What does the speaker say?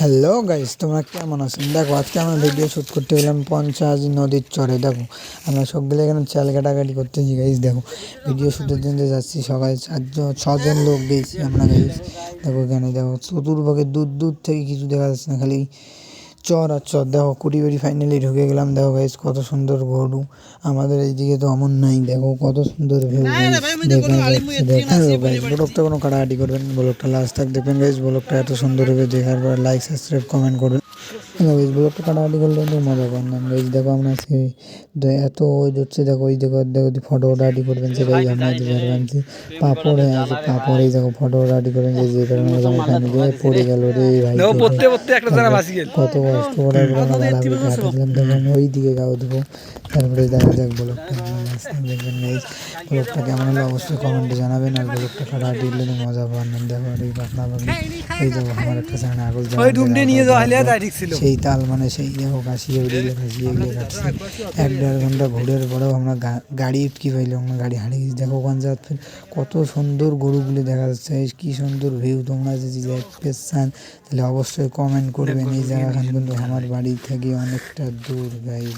Hello guys তোমরা কেমন আছেন দেখো, আজকে আমরা ভিডিও শ্যুট করতে গেলাম পঞ্চাশ নদীর চরে, দেখো। আমরা সবগুলো এখানে চাল কাটাকাটি করতেছি গাইস দেখো। ভিডিও শ্যুটের জন্য যাচ্ছি, সবাই চারজন, ছজন লোক গেছি আমরা গাইস দেখো এখানে, দেখো চতুর্ভাগে দূর দূর থেকে কিছু দেখা যাচ্ছে না, খালি চর আর চর। দেখো কুড়ি কুড়িবাড়ি ফাইনালি ঢুকে গেলাম। দেখো ভাইস কত সুন্দর গরু আমাদের এইদিকে তো অমন নাই। দেখো কত সুন্দর ভিউ ব্লগটা কোনো কাটাকাটি করবেন ব্লগটা লাস্ট থাক দেখবেন ভাইস ব্লগটা এত সুন্দর হবে। দেখার পর লাইক সাবস্ক্রাইব কমেন্ট করবেন। গাইস ব্লগটা কাটাকাটি করলে কিন্তু মজা পান গাইস দেখো আমরা আজকে এত ওই হচ্ছে দেখো ওই দেখো দেখো ফটো কাটাকাটি করবেন সে গাইস আমরা যে পাপড় হয়ে আছে পাপড় এই দেখো ফটো কাটাকাটি করবেন যে যে কারণে আমরা দিয়ে পড়ে গেল রে ভাই। পড়তে পড়তে একটা জানা বাঁচি গেল। কত কষ্ট করে আমরা কাটাচ্ছিলাম তখন ওই দিকে গাও দেবো তারপরে দেখা যাক ব্লগটা দেখবেন গাইস ব্লগটা কেমন হলো অবশ্যই কমেন্টে জানাবেন আর ব্লগটা কাটাকাটি করলে তো মজা পাবেন দেখো এই পাতলা পাতলা এই দেখো আমার একটা জানা আগল জানা নিয়ে যাওয়া হলে তাই ঠিক ছিল। সেই তাল মানে সেই দেখো কাশিয়ে উড়িয়ে কাশিয়ে উড়িয়ে কাটছে এক দেড় ঘণ্টা ঘুরের পরেও আমরা গাড়ি উটকি পাইলাম, আমরা গাড়ি হারিয়ে গেছি। দেখো ওখান যাত কত সুন্দর গরুগুলি দেখা যাচ্ছে কী সুন্দর ভিউ তোমরা যদি দেখতে চান, তাহলে অবশ্যই কমেন্ট করবেন। এই জায়গাখান কিন্তু আমার বাড়ি থেকে অনেকটা দূর গাইজ